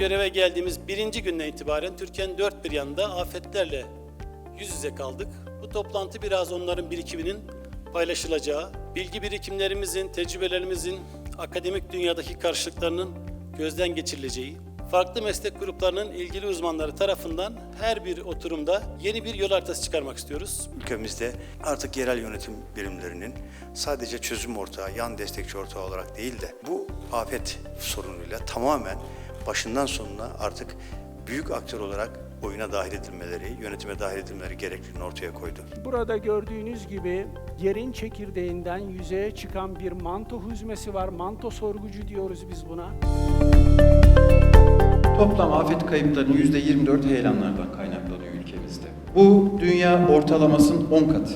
göreve geldiğimiz birinci günden itibaren Türkiye'nin dört bir yanında afetlerle yüz yüze kaldık. Bu toplantı biraz onların birikiminin paylaşılacağı, bilgi birikimlerimizin, tecrübelerimizin, akademik dünyadaki karşılıklarının gözden geçirileceği, farklı meslek gruplarının ilgili uzmanları tarafından her bir oturumda yeni bir yol haritası çıkarmak istiyoruz. Ülkemizde artık yerel yönetim birimlerinin sadece çözüm ortağı, yan destekçi ortağı olarak değil de bu afet sorunuyla tamamen başından sonuna artık büyük aktör olarak oyuna dahil edilmeleri, yönetime dahil edilmeleri gerekliliğini ortaya koydu. Burada gördüğünüz gibi yerin çekirdeğinden yüzeye çıkan bir manto hüzmesi var. Manto sorgucu diyoruz biz buna. Toplam afet kayıplarının %24 heyelanlardan kaynaklanıyor ülkemizde. Bu dünya ortalamasının 10 katı.